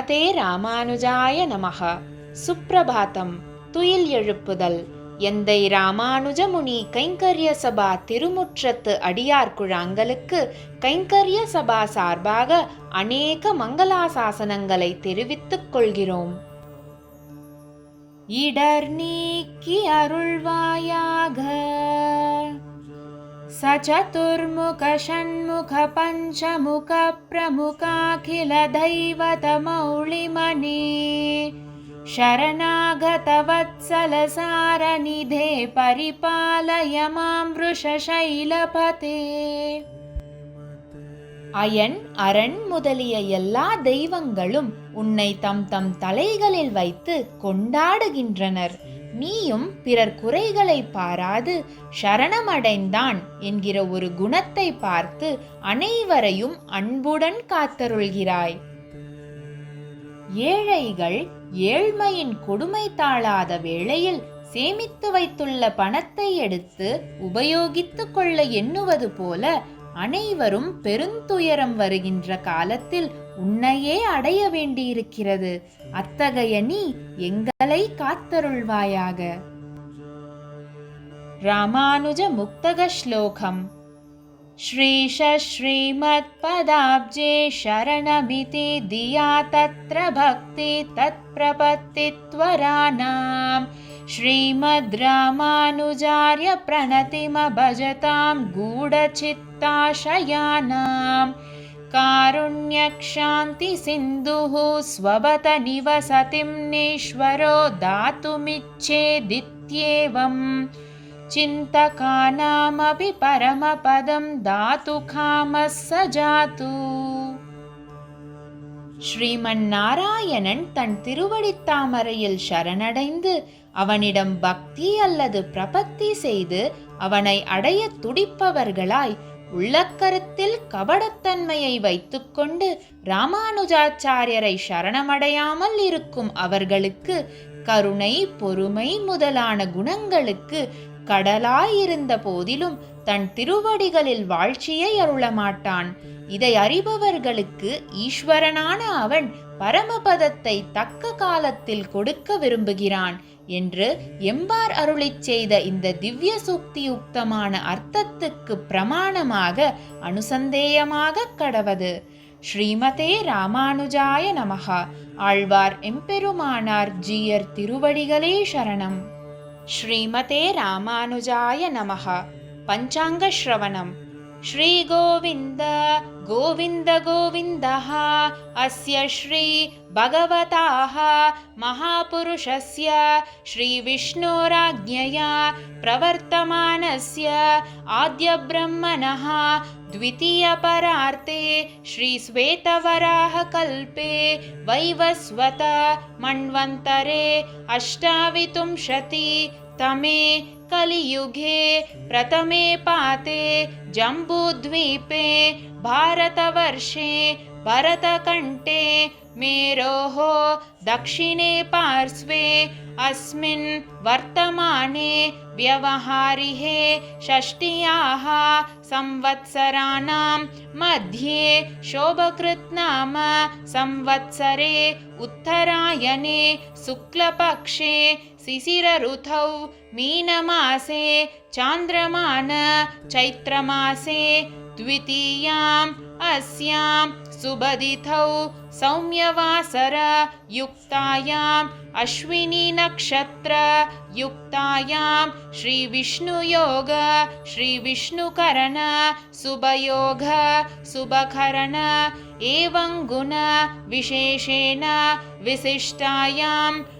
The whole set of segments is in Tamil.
ஸ்ரீமதே ராமானுஜாய நமக. சுப்பிரபாதம் துயில் எழுப்புதல். எந்தை ராமானுஜமுனி கைங்கரிய சபா திருமுற்றத்து அடியார்குழாங்களுக்கு கைங்கரிய சபா சார்பாக அநேக மங்களாசாசனங்களை தெரிவித்துக் கொள்கிறோம். இடர் நீக்கி அருள்வாயாக. सचतुर्मुख षण्मुख पञ्चमुख प्रमुखाखिल दैवतमौळिमने शरणागतवत्सलसारनिधे परिपालय मां वृषशैलपते அயன் அரண் முதலிய எல்லா தெய்வங்களும் உன்னை தம் தம் தலைகளில் வைத்து கொண்டாடுகின்றனர் நீயும் பிறர் குறைகளை பாராது சரணமடைந்தான் என்கிற ஒரு குணத்தை பார்த்து அனைவரையும் அன்புடன் காத்தருள்கிறாய். ஏழைகள் ஏழ்மையின் கொடுமை தாழாத வேளையில் சேமித்து வைத்துள்ள பணத்தை எடுத்து உபயோகித்துக் கொள்ள எண்ணுவது போல அனைவரும் பெருந்துயரம் வருகின்ற காலத்தில் உன்னையே அடைய வேண்டியிருக்கிறது அத்தகைய நீ எங்களை காத்தருள்வாயாக ராமானுஜ முக்தக ஸ்லோகம் श्रीश श्रीमत्पदाब्जे शरणमिति धिया तत्र भक्ति तत्प्रपत्तित्वराणां श्रीमद् रामानुजार्य प्रणतिमभजतां गूढचित्ताशयानां कारुण्यक्षान्तिसिन्धुः स्ववत निवसतिं नेश्वरो दातुमिच्छेदित्येवम् चिन्तकानामपि परमपदं दातु कामः स जातु ஸ்ரீமன் நாராயணன் தன் திருவடித்தாமரையில் சரணடைந்து அவனிடம் பக்தி அல்லது பிரபத்தி செய்து அவனை அடைய துடிப்பவர்களாய் உள்ளக்கருத்தில் கபடத்தன்மையை வைத்துக்கொண்டு ராமானுஜாச்சாரியரை சரணமடையாமல் இருக்கும் அவர்களுக்கு கருணை பொறுமை முதலான குணங்களுக்கு கடலாயிருந்த போதிலும் தன் திருவடிகளில் வாழ்ச்சியை அருளமாட்டான். இதை அறிபவர்களுக்கு ஈஸ்வரனான அவன் பரமபதத்தை தக்க காலத்தில் கொடுக்க விரும்புகிறான் என்று எம்பார் அருளிச் செய்த இந்த திவ்ய சூக்தியுக்தமான அர்த்தத்துக்கு பிரமாணமாக அனுசந்தேயமாக கடவது. ஸ்ரீமதே ராமானுஜாய நமகா. ஆழ்வார் எம்பெருமானார் ஜீயர் திருவடிகளே சரணம். ஸ்ரீமதே ராமானுஜாய நமகா. பஞ்சாங்க ஸ்ரவணம். श्रीगोविन्द गोविन्द गोविन्दः अस्य श्री भगवताः महापुरुषस्य श्रीविष्णोराज्ञया प्रवर्तमानस्य आद्यब्रह्मणः द्वितीयपरार्ते श्रीश्वेतवराहकल्पे वैवस्वत मन्वन्तरे अष्टाविंशति तमे कलियुगे प्रथमे पाते जम्बूद्वीपे भारतवर्षे भरतकण्ठे मेरोः दक्षिणे पार्श्वे अस्मिन् वर्तमाने व्यवहारिहे षष्ट्याः संवत्सराणां मध्ये शोभकृत् नाम संवत्सरे उत्तरायणे शुक्लपक्षे शिशिरऋतौ मीनमासे चान्द्रमान चैत्रमासे द्वितीयाम् अस्यां सुबदिथौ सौम्यवासर युक्तायाम् अश्विनीनक्षत्रयुक्तायां श्रीविष्णुयोग श्रीविष्णुकरणशुभयोगशुभकरणुण विशेषेण विशिष्टायाम्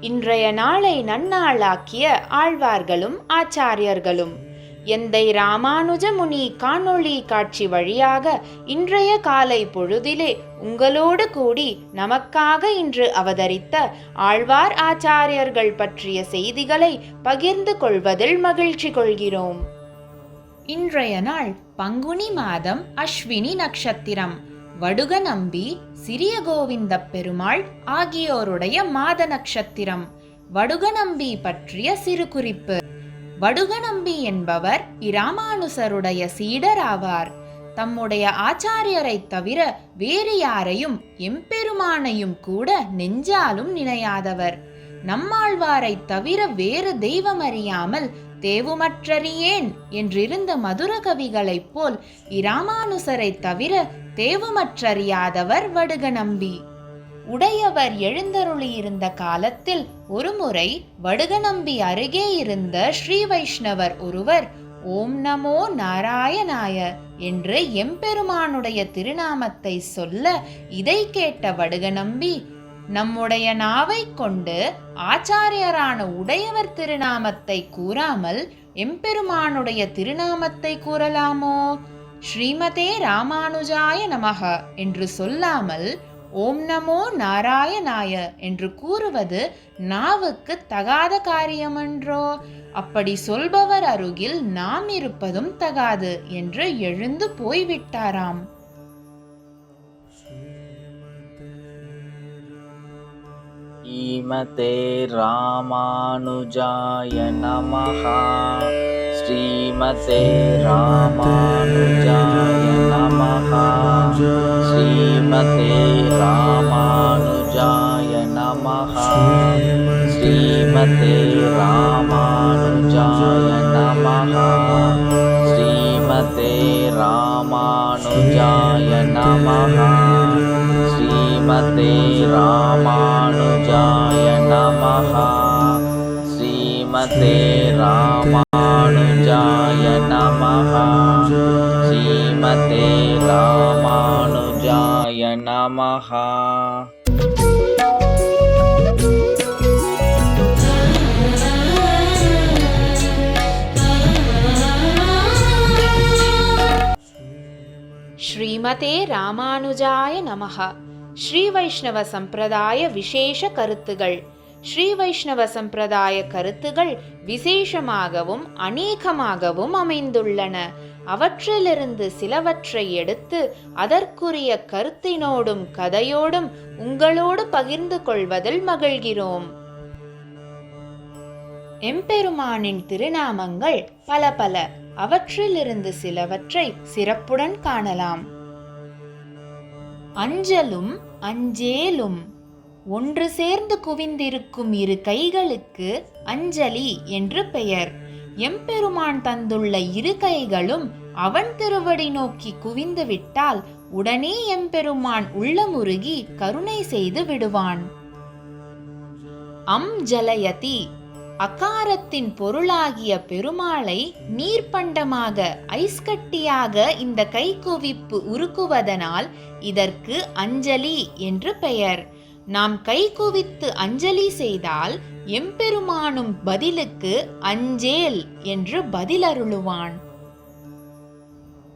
இன்றைய நாளை நன்னாளாக்கிய ஆழ்வார்களும் ஆச்சாரியர்களும். எந்தை ராமானுஜ முனி காணொளி காட்சி வழியாக இன்றைய காலை பொழுதிலே உங்களோடு கூடி நமக்காக இன்று அவதரித்த ஆழ்வார் ஆச்சாரியர்கள் பற்றிய செய்திகளை பகிர்ந்து கொள்வதில் மகிழ்ச்சி கொள்கிறோம். இன்றைய நாள் பங்குனி மாதம் அஸ்வினி நட்சத்திரம். வடுக நம்பி சிறிய கோவிந்த பெருமாள் ஆகியோருடைய மாத நட்சத்திரம். வடுக நம்பி பற்றிய சிறு குறிப்பு வடுக நம்பி என்பவர் இராமானுசருடைய சீடர் ஆவார். தம்முடைய ஆச்சாரியரைத் தவிர வேறு யாரையும் எம்பெருமானையும் கூட நெஞ்சாலும் நினையாதவர். நம்மாழ்வாரைத் தவிர வேறு தெய்வம் அறியாமல் தேவுமற்றறியேன் என்றிருந்த மதுர கவிகளைப் போல் இராமானுசரைத் தவிர தேவுமற்றறியாதவர் வடுக நம்பி. உடையவர் எழுந்தருளியிருந்த காலத்தில் ஒருமுறை வடுகநம்பி அருகே இருந்த ஸ்ரீ வைஷ்ணவர் ஒருவர் ஓம் நமோ நாராயணாய என்று எம்பெருமானுடைய திருநாமத்தை சொல்ல இதை கேட்ட வடுகநம்பி நம்முடைய நாவை கொண்டு ஆச்சாரியரான உடையவர் திருநாமத்தை கூறாமல் எம்பெருமானுடைய திருநாமத்தை கூறலாமோ? ஸ்ரீமதே ராமானுஜாய நமக என்று சொல்லாமல் ஓம் நமோ நாராயணாய என்று கூறுவது நாவுக்கு தகாத காரியமன்றோ? அப்படி சொல்பவர் அருகில் நாம் இருப்பதும் தகாது என்று எழுந்து போய்விட்டாராம். ஸ்ரீமதே ராமானுஜாய நமஹா. ஸ்ரீமதே ராமானுஜாய நமஹா. ஸ்ரீமதே ராமானுஜாய நமஹா. ஸ்ரீமதே ராமானுஜாய நமஹா. ஸ்ரீமதே ராமானுஜாய நமஹா. ஸ்ரீமதே ராமா श्रीमते रामानुजाय नमः श्रीमते रामानुजाय नमः ஸ்ரீமதே ராமானுஜாய நமஹ ஸ்ரீ வைஷ்ணவ சம்பிரதாய விசேஷ கருத்துகள் ஸ்ரீ வைஷ்ணவ சம்பிரதாய கருத்துகள் விசேஷமாகவும் அநேகமாகவும் அமைந்துள்ளன. அவற்றிலிருந்து சிலவற்றை எடுத்து அதற்குரிய கருத்தினோடும் கதையோடும் உங்களோடு பகிர்ந்து கொள்வதில் மகிழ்கிறோம். எம்பெருமானின் திருநாமங்கள் பல பல. அவற்றிலிருந்து சிலவற்றை சிறப்புடன் காணலாம். அஞ்சலும் அஞ்சேலும். ஒன்று சேர்ந்து குவிந்திருக்கும் இரு கைகளுக்கு அஞ்சலி என்று பெயர். எம்பெருமான் தந்துள்ள இரு கைகளும் அவன் திருவடி நோக்கி குவிந்து விட்டால் உடனே எம்பெருமான் உள்ளமுருகி கருணை செய்து விடுவான். அம் ஜலயதி அகாரத்தின் பொருளாகிய பெருமாளை நீர்ப்பண்டமாக ஐஸ்கட்டியாக இந்த கைக்குவிப்பு உருக்குவதனால் இதற்கு அஞ்சலி என்று பெயர். நாம் கைகுவித்து அஞ்சலி செய்தால் எம்பெருமானும் பதிலுக்கு அஞ்சேல் என்று பதிலருளுவான்.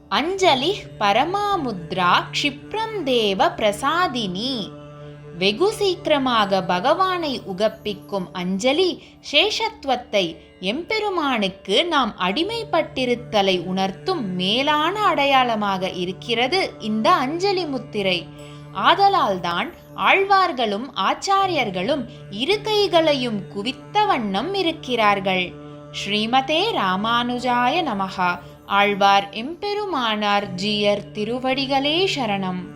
அஞ்சலி பரமாமுத்ரா க்ஷிப்ரம் தேவ பிரசாதினி. வெகு சீக்கிரமாக பகவானை உகப்பிக்கும் அஞ்சலி சேஷத்துவத்தை எம்பெருமானுக்கு நாம் அடிமைப்பட்டிருத்தலை உணர்த்தும் மேலான அடையாளமாக இருக்கிறது இந்த அஞ்சலி முத்திரை. ஆதலால்தான் ஆழ்வார்களும் ஆச்சாரியர்களும் இரு கைகளையும் குவித்த வண்ணம் இருக்கிறார்கள். ஸ்ரீமதே ராமானுஜாய நமகா ஆழ்வார் எம்பெருமானார் ஜியர் திருவடிகளே சரணம்.